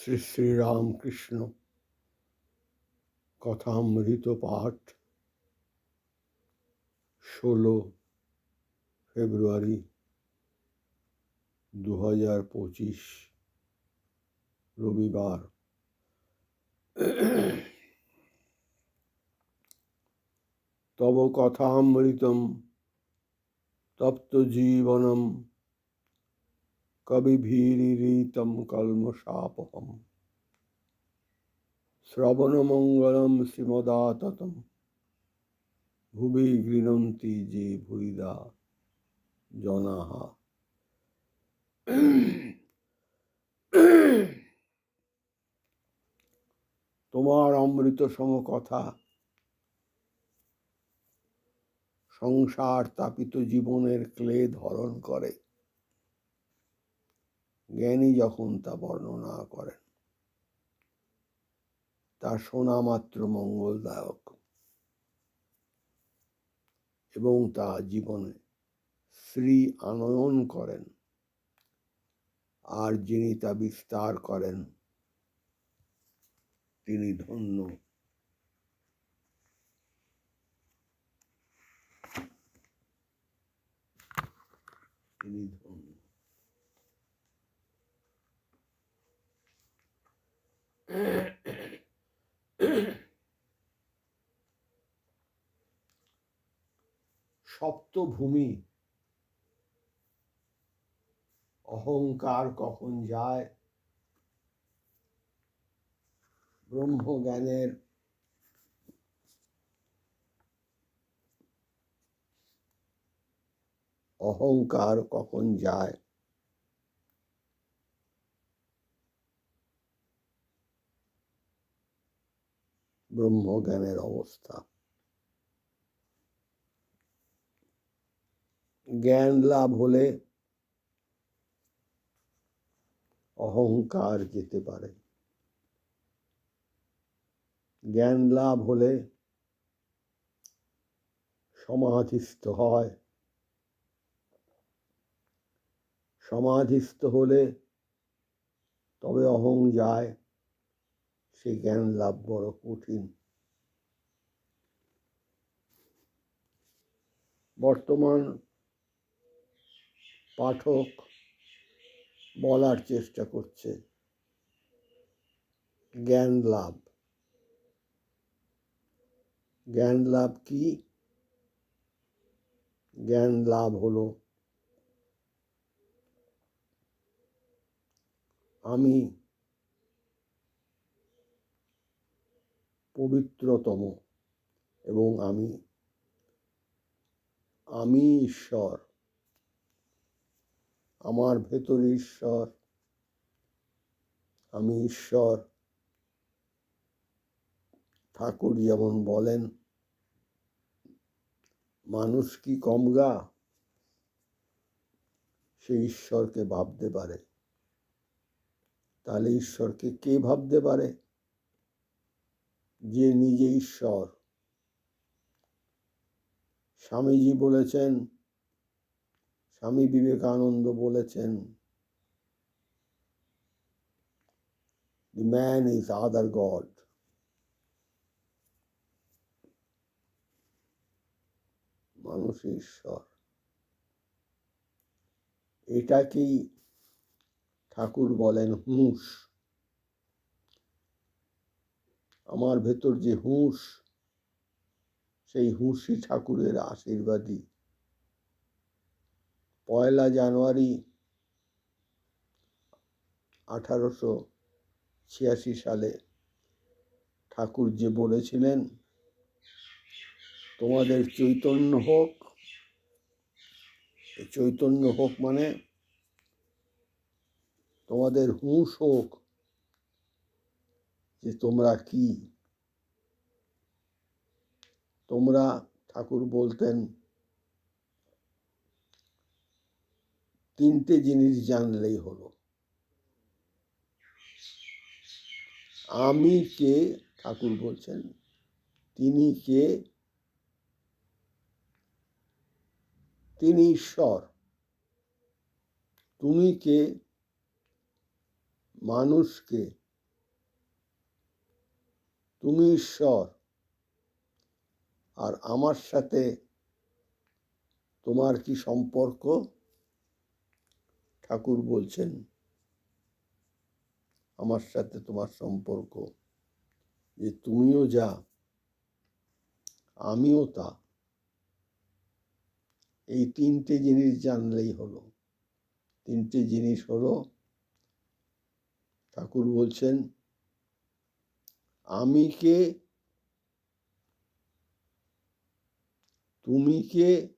শ্রী শ্রী রামকৃষ্ণ। কথামৃত পাঠ ষোলো ফেব্রুয়ারি দু হাজার পঁচিশ, রবিবার। তব কথামৃতম, তপ্ত জীবনম কবিভীরিতম কলমশাপহম শ্রবণমঙ্গলম শ্রীমদাততম। ভুবি গৃণন্তি যে ভুরিদা জনাহা। তোমার অমৃত সম কথা। সংসার তাপিত জীবনের ক্লে ধরণ করে। জ্ঞানী যখন তা বর্ণনা করেন তা শোনা মাত্র মঙ্গলদায়ক এবং তা জীবনে শ্রী আনয়ন করেন। আর যিনি তা বিস্তার করেন, তিনি ধন্য। তিনি ধন্য। সপ্তভূমি। অহংকার কখন যায়? ব্রহ্মজ্ঞানের অহংকার কখন যায়? ব্রহ্মজ্ঞানের অবস্থা। জ্ঞান লাভ হলে অহংকার যেতে পারে। জ্ঞান লাভ হলে সমাধিস্থ হয়। সমাধিস্থ হলে তবে অহং যায়। সে জ্ঞান লাভ বড় কঠিন। বর্তমান পাঠক বলার চেষ্টা করছে। জ্ঞান লাভ। জ্ঞান লাভ কি? জ্ঞান লাভ হলো আমি পবিত্রতম এবং আমি আমি ঈশ্বর, আমার ভেতরে ঈশ্বর, আমি ঈশ্বর, ঠাকুর যেমন বলেন, মানুষ কি কমগা সে ঈশ্বরকে ভাবতে পারে। তাহলে ঈশ্বরকে কে ভাবতে পারে? যে নিজে ঈশ্বর। স্বামীজি বলেছেন, স্বামী বিবেকানন্দ বলেছেন the man is other god মানুষ ঈশ্বর। এটাকেই ঠাকুর বলেন হুঁশ। আমার ভেতর যে হুঁশ, সেই হুঁশি ঠাকুরের আশীর্বাদী পয়লা জানুয়ারি আঠারোশো ছিয়াশি সালে ঠাকুর যে বলেছিলেন, তোমাদের চৈতন্য হোক চৈতন্য হোক মানে তোমাদের হুঁশ হোক যে তোমরা কি? তোমরা ঠাকুর বলতেন, তিনটে জিনিস জানলেই হলো। আমি কে? ঠাকুর বলছেন। তিনি কে? তিনি ঈশ্বর। তুমি কে? মানুষকে তুমি ঈশ্বর। আর আমার সাথে তোমার কি সম্পর্ক? ঠাকুর বলছেন, আমার সাথে তোমার সম্পর্ক। যে তুমিও যা, আমিও তা। এই তিনটে জিনিস জানলেই হলো। তিনটে জিনিস হলো, ঠাকুর বলছেন আমি কে? তুমি কে?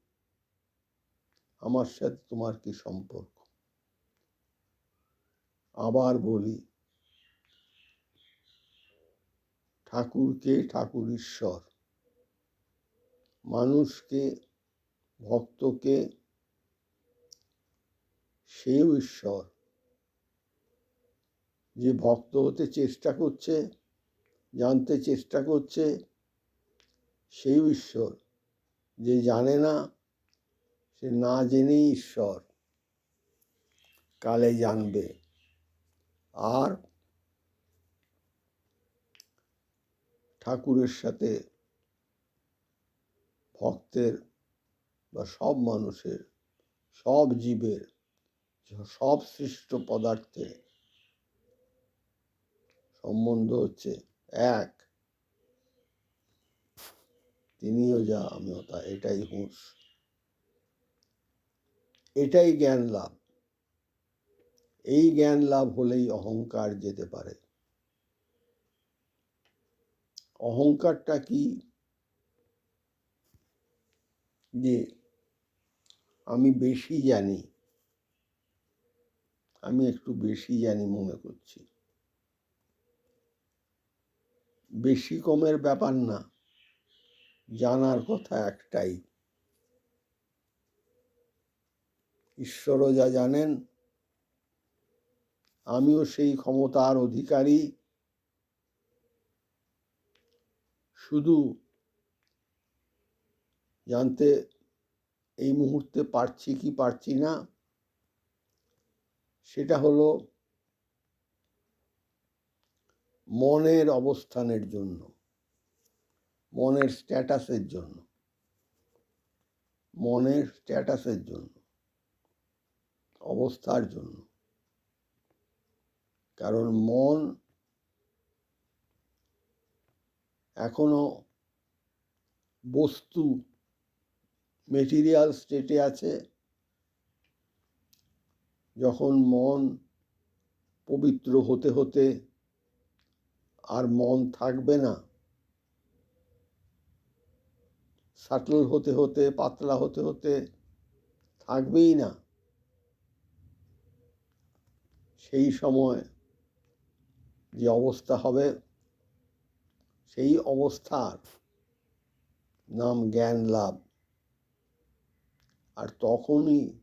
আমার সাথে তোমার কি সম্পর্ক? আবার বলি ঠাকুরকে ঠাকুর ঈশ্বর। মানুষকে ভক্তকে সেও ঈশ্বর। যে ভক্ত হতে চেষ্টা করছে জানতে চেষ্টা করছে সেই ঈশ্বর। যে জানে না, সে না জেনেই ঈশ্বর। কালে জানবে। আর ঠাকুরের সাথে ভক্তের বা সব মানুষের, সব জীবের, সব সৃষ্ট পদার্থের সম্বন্ধ হচ্ছে এক। তিনিও যা, আমিও তা এটাই হুঁশ। এটাই জ্ঞান লাভ। এই জ্ঞান লাভ হলেই অহংকার যেতে পারে। অহংকারটা কি? যে আমি বেশি জানি। আমি একটু বেশি জানি মনে করছি। বেশি কমের ব্যাপার না। জানার কথা একটাই। ঈশ্বরও যা জানেন, আমিও সেই ক্ষমতার অধিকারী। শুধু জানতে এই মুহূর্তে পারছি কি পারছি না, সেটা হলো মনের অবস্থানের জন্য, মনের স্ট্যাটাসের জন্য, মনের স্ট্যাটাসের জন্য, অবস্থার জন্য। কারণ মন এখনও বস্তু মেটেরিয়াল স্টেটে আছে, যখন মন পবিত্র হতে হতে আর মন থাকবে না। সাটল হতে হতে, পাতলা হতে হতে থাকবেই না। সেই সময় যে অবস্থা হবে, সেই অবস্থার নাম জ্ঞান লাভ। আর তখনই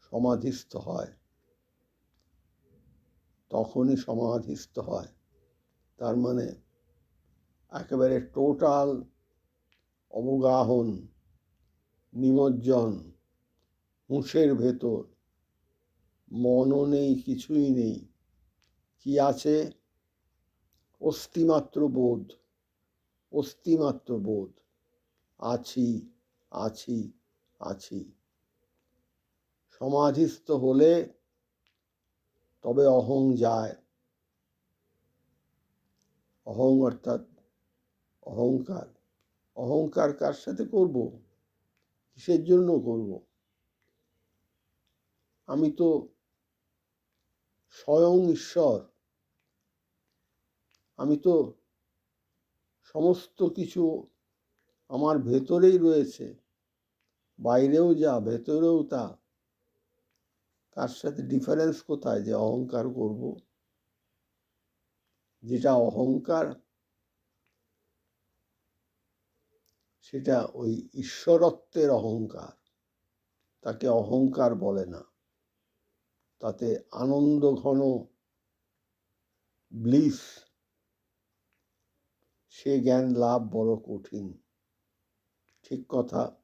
সমাধিস্থ হয়। তখনই সমাধিস্থ হয়। তার মানে একেবারে টোটাল অবগাহন, নিমজ্জন, হুঁশের ভেতর, মনও নেই, কিছুই নেই। কি আছে? অস্থিমাত্র বোধ অস্থিমাত্র বোধ। আছি আছি আছি। সমাধিস্থ হলে তবে অহং যায়। অহং অর্থাৎ অহংকার অহংকার কার সাথে করব? কিসের জন্য করব? আমি তো স্বয়ং ঈশ্বর। আমি তো সমস্ত কিছু আমার ভেতরেই রয়েছে। বাইরেও যা, ভেতরেও তা। তার সাথে ডিফারেন্স কোথায় যে অহংকার করব? যেটা অহংকার, সেটা ওই ঈশ্বরত্বের অহংকার। তাকে অহংকার বলে না। তাতে আনন্দ ঘন ব্লিস। সে জ্ঞান লাভ বড় কঠিন। ঠিক কথা।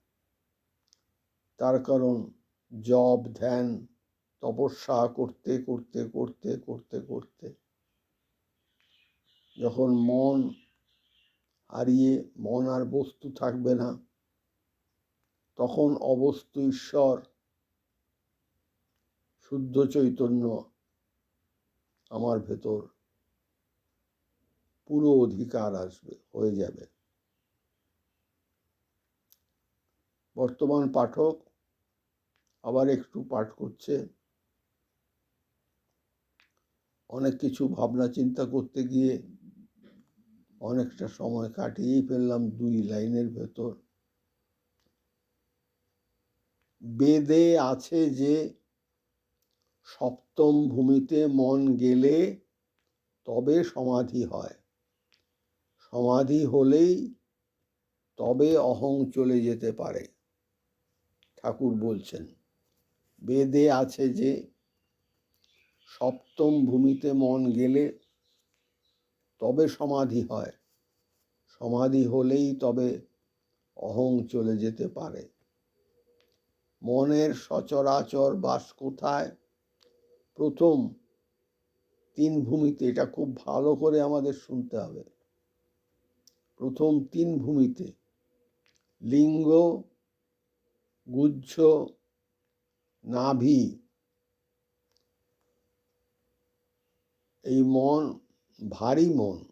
তার কারণ জব ধ্যান, তপস্যা করতে করতে করতে করতে করতে। যখন মন হারিয়ে মন আর বস্তু থাকবে না, তখন অবস্তু ঈশ্বর শুদ্ধ চৈতন্য আমার ভেতর পুরো অধিকার আসবে, হয়ে যাবে। বর্তমান পাঠক আবার একটু পাঠ করছে। অনেক কিছু ভাবনা চিন্তা করতে গিয়ে অনেকটা সময় কাটিয়েই ফেললাম দুই লাইনের ভেতর। বেদে আছে যে, সপ্তম ভূমিতে মন গেলে তবে সমাধি হয়। সমাধি হলেই তবে অহং চলে যেতে পারে, ঠাকুর বলছেন। বেদে আছে যে, সপ্তম ভূমিতে মন গেলে তবে সমাধি হয়। সমাধি হলেই তবে অহং চলে যেতে পারে। মনের সচরাচর বাস কোথায়? প্রথম তিন ভূমিতে, এটা খুব ভালো করে আমাদের শুনতে হবে। প্রথম তিন ভূমিতে, লিঙ্গ গুচ্ছ নাভি, এই মন ভারী মন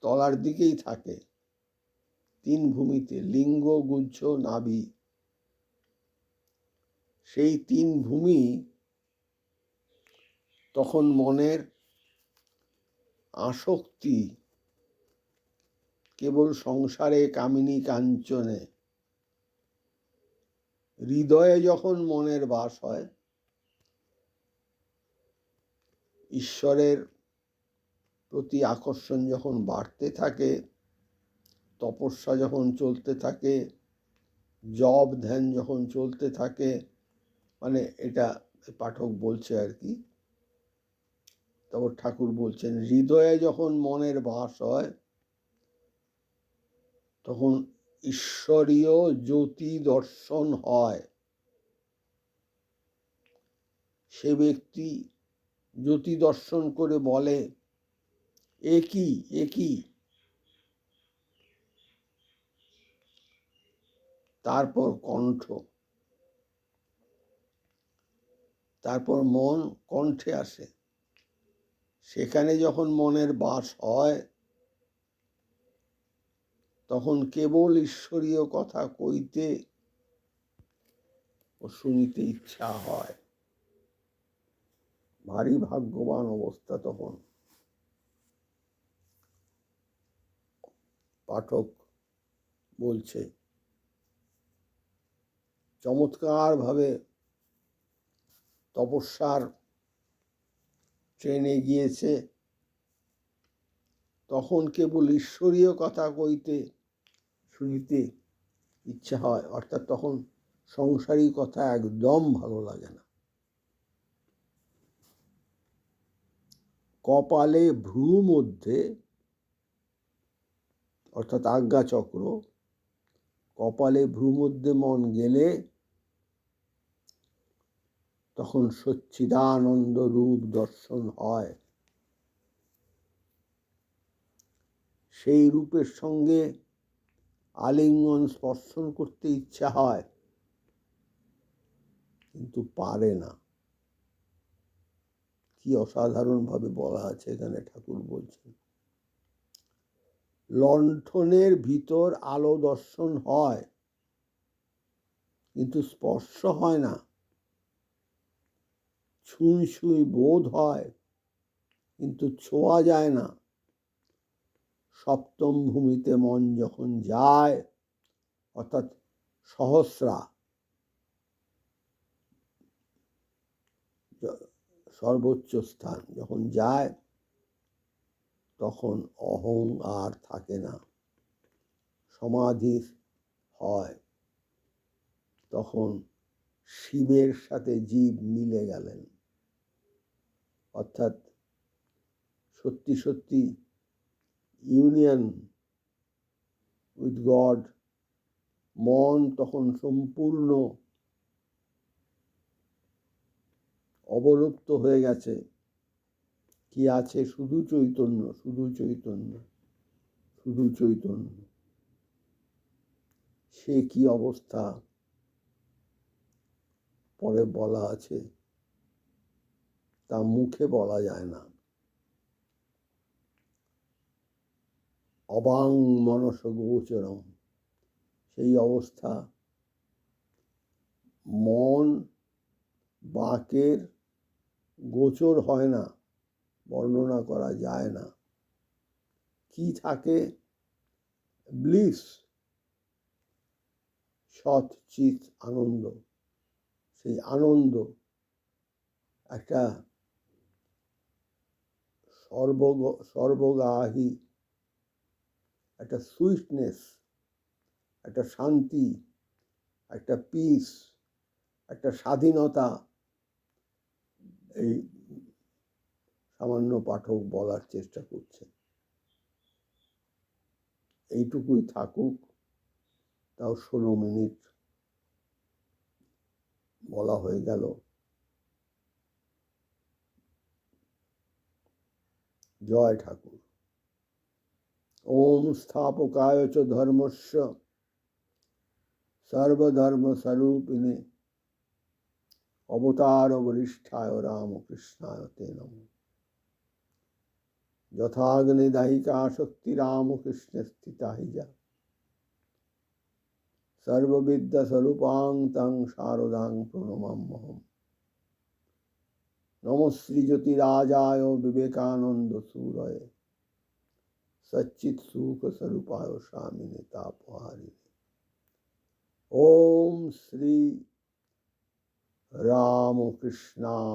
তলার দিকেই থাকে। তিন ভূমিতে লিঙ্গ, গুচ্ছ, নাভি। সেই তিন ভূমি তখন মনের আসক্তি কেবল সংসারে কামিনী কাঞ্চনে। হৃদয়ে যখন মনের বাস হয়, ঈশ্বরের প্রতি আকর্ষণ যখন বাড়তে থাকে, তপস্যা যখন চলতে থাকে, জব ধ্যান যখন চলতে থাকে মানে এটা পাঠক বলছে আর কি। তারপর ঠাকুর বলছেন, হৃদয়ে যখন মনের বাস হয়, তখন ঈশ্বরীয় জ্যোতি দর্শন হয়। সে ব্যক্তি জ্যোতি দর্শন করে বলে এ কি এ কি তারপর কণ্ঠ। তারপর মন কণ্ঠে আসে। সেখানে যখন মনের বাস হয়, তখন কেবল ঈশ্বরীয় কথা কইতে ও শুনিতে ইচ্ছা হয়। ভারী ভাগ্যবান অবস্থা তখন। পাঠক বলছে, চমৎকারভাবে তপস্যার ট্রেনে গিয়েছে। তখন কেবল ঈশ্বরীয় কথা কইতে শুনিতে ইচ্ছা হয়, অর্থাৎ তখন সংসারী কথা একদম ভালো লাগে না। কপালে ভ্রু মধ্যে অর্থাৎ আজ্ঞাচক্র, কপালে ভ্রু মধ্যে মন গেলে তখন সচ্চিদানন্দ রূপ দর্শন হয়। সেই রূপের সঙ্গে আলিঙ্গন স্পর্শন করতে ইচ্ছা হয়, কিন্তু পারে না। কি অসাধারণভাবে বলা আছে এখানে ঠাকুর বলছেন। লণ্ঠনের ভিতর আলো দর্শন হয়, কিন্তু স্পর্শ হয় না। ছুঁই বোধ হয়, কিন্তু ছোঁয়া যায় না। সপ্তম ভূমিতে মন যখন যায়, অর্থাৎ সহস্রা সর্বোচ্চ স্থান যখন যায় তখন অহং আর থাকে না। সমাধি হয়। তখন শিবের সাথে জীব মিলে গেলেন। অর্থাৎ সত্যি সত্যি ইউনিয়ন উইথ গড মন তখন সম্পূর্ণ অবলুপ্ত হয়ে গেছে। কি আছে? শুধু চৈতন্য শুধু চৈতন্য শুধু চৈতন্য। সে কি অবস্থা? পরে বলা আছে, তা মুখে বলা যায় না। অবাং মনস গোচরম। সেই অবস্থা। মন বাকের গোচর হয় না। বর্ণনা করা যায় না। কি থাকে? ব্লিস সৎ চিত আনন্দ। সেই আনন্দ একটা সর্বগ, সর্বগাহী, একটা সুইটনেস, একটা শান্তি, একটা পিস একটা স্বাধীনতা। এই সামান্য পাঠক বলার চেষ্টা করছে। এইটুকুই থাকুক, তাও ষোলো মিনিট বলা হয়ে গেল। জয় ঠাকুর। ওম স্থাপকায় চ ধর্মস্য, সর্বধর্মস্বরূপিণে। অবতার বরিষ্ঠায় রামকৃষ্ণায় তে নম। যথাগ্নিদাহিকা শক্তি রামকৃষ্ণে স্থিতা হি যা সর্ববিদ্যা স্বরূপাং তং শারদাং প্রণমাম্যহম নম শ্রীজ্যোতিরাজায় বিবেকানন্দ সুরয়ে সচ্চিত সুখ স্বরূপায় স্বামিনে তাপহারিণে। ওম শ্রী রামকৃষ্ণার্পণ